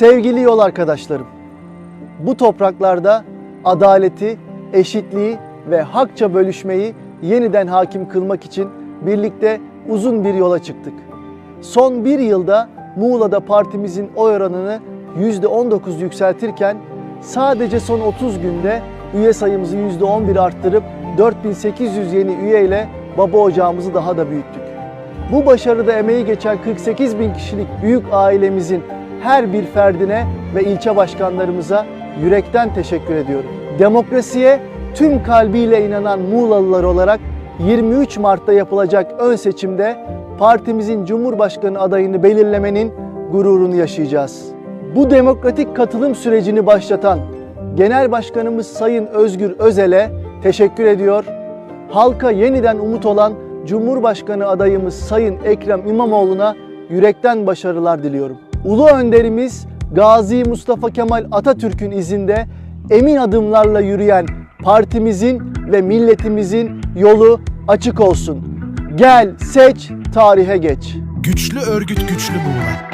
Sevgili yol arkadaşlarım, bu topraklarda adaleti, eşitliği ve hakça bölüşmeyi yeniden hakim kılmak için birlikte uzun bir yola çıktık. Son bir yılda Muğla'da partimizin oy oranını %19 yükseltirken sadece son 30 günde üye sayımızı %11 arttırıp 4800 yeni üyeyle baba ocağımızı daha da büyüttük. Bu başarıda emeği geçen 48 bin kişilik büyük ailemizin her bir ferdine ve ilçe başkanlarımıza yürekten teşekkür ediyorum. Demokrasiye tüm kalbiyle inanan Muğlalılar olarak 23 Mart'ta yapılacak ön seçimde partimizin Cumhurbaşkanı adayını belirlemenin gururunu yaşayacağız. Bu demokratik katılım sürecini başlatan Genel Başkanımız Sayın Özgür Özel'e teşekkür ediyor. Halka yeniden umut olan Cumhurbaşkanı adayımız Sayın Ekrem İmamoğlu'na yürekten başarılar diliyorum. Ulu önderimiz Gazi Mustafa Kemal Atatürk'ün izinde emin adımlarla yürüyen partimizin ve milletimizin yolu açık olsun. Gel, seç, tarihe geç. Güçlü örgüt güçlü Muğla.